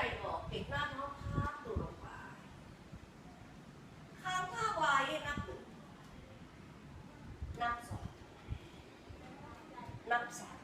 ใจหอกปิดหน้าท้องค้างดูลงไปค้างข้าวายนับหนึ่งนับสองนับสาม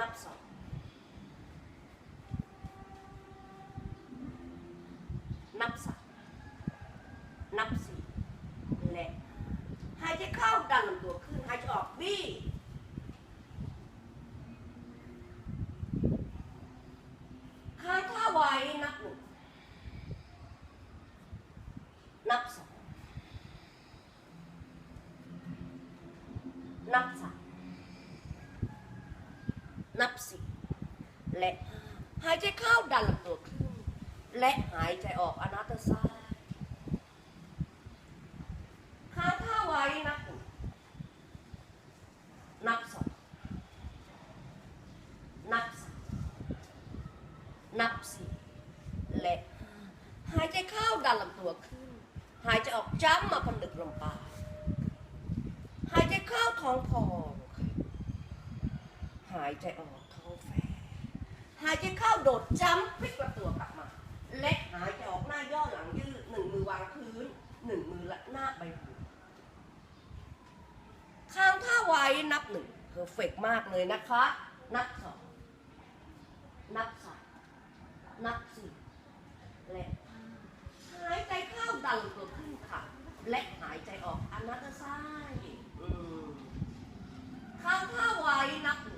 นับสองนับสามนับสี่และหายใจเข้าดันลำตัวขึ้นหายใจออกบี้ค้างท่าไว้นับหนึ่งนับสองนับสาม นับสี่และหายใจเข้าดันลำตัวขึ้นและหายใจออกอนาตซ้ายค้างท่าไว้นับหนึ่งนับสองนับสามนับสี่และหายใจเข้าดันลำตัวขึ้น หายใจออกจ้ำมาผนึกลงไปหายใจเข้าท้องพองายใจออกท้องแฟหายใจเข้าโดดจ้ำพลิกประตัวกลับมา และหายใจออกหน้าย่อหลังยืดหนึ่งมือวางพื้นหนึ่งมือละหน้าใบหูข้างท่าไว้นับหนึ่งเพอร์เฟกมากเลยนะคะ นับสองนับสามนับสี่และหายใจเข้าดันตัวขึ้นค่ะ และหายใจออกอนาตซ้ายอืมข้างท่าไว้นับหนึ่ง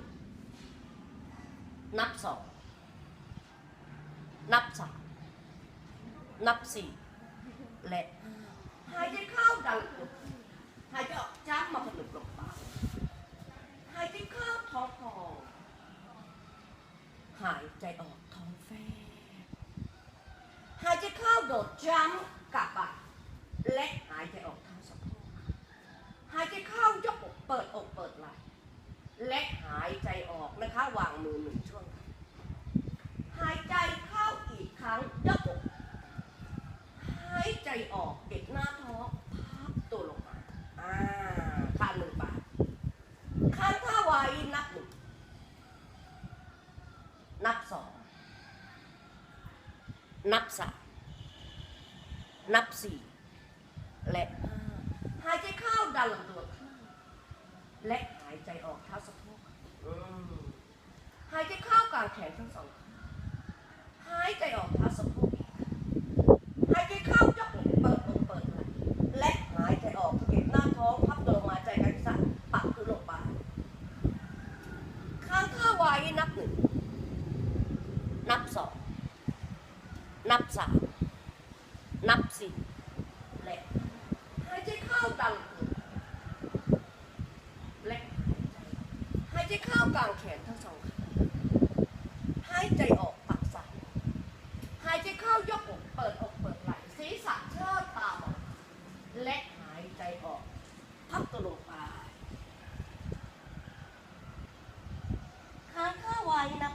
นับสอง นับสามนับสี่และห้าหายใจเข้าดันตัวขึ้นหายใจออกจ้ำมาผนึกลงไปหายใจเข้าท้องพองหายใจออกท้องแฟบหายใจเข้าโดดจ้ำกลับไปและหายใจออกทางสะโพกหายใจเข้ายกอกเปิดอกเปิดไหล่และหายใจออก นะคะวางมือหนึ่งช่วง หายใจเข้าอีกครั้งยกอกหายใจออกเด็กหน้าท้องพับตัวลงมาอ่าข้างหนึ่งบาทข้างท่าไว้นับหนึ่งนับสองนับสามนับสี่และห้าหายใจเข้าดันลำตัวขึ้นและหายใจออกเท้าสะโพก หายใจเข้ากลางแขนทั้งสองข้างหายใจออกเท้าสะโพกหายใจเข้ายกเปิดอกเปิดไหล่และหายใจออกเก็บหน้าท้องพับตัวลงมาใจกันสั่นปักคือลงไปข้างท่าไว้นับหนึ่งนับสองนับสามนับสี่และหายใจเข้าดันตัวและหายใจเข้ากลางแขนทั้งสองางหายใจออกปักสันหายใจเข้ายกอกเปิดอกเปิดไหล่ศีรษะเชิดตาบออกและหายใจออกพับตัวลงไปค้างค่าไว้นะ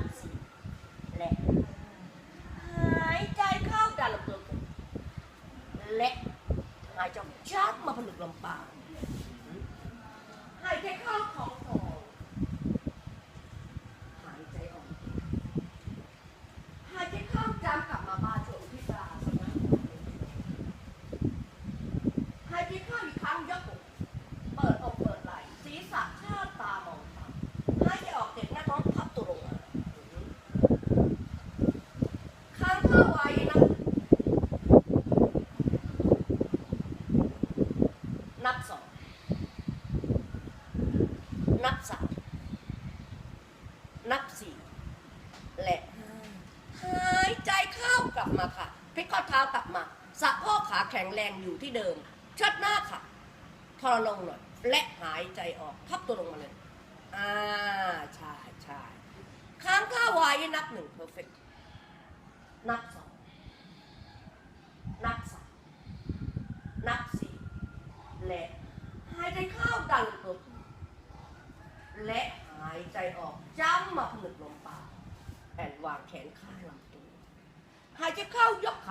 ามสีและหายใจเข้าดันลมตัวขึ้นและหายใจชักมาผลึกลมปากหายใจเข้าของของหายใจออกหายใจเข้าจามกลับมาบ้านจงที่ตาหายใจเข้าอีกครั้งยกอกเปิดอกเปิดไหล่ศีรษะข้าตามอง นับสามนับสี่และห้าหายใจเข้ากลับมาค่ะพลิกข้อเท้ากลับมาสะโพกขาแข็งแรงอยู่ที่เดิมเชิดหน้าค่ะทรลงหน่อย และหายใจออกพับตัวลงมาเลยอ่าใช่ใช่ค้างข้าไว้นับหนึ่งเพอร์เฟกนับสองนับสามนับสี่และหายใจเข้าดันตัว และหายใจออกจ้ำมาผนึกลมปากแอนวางแขนข้างลำตัวหายใจเข้ายกขา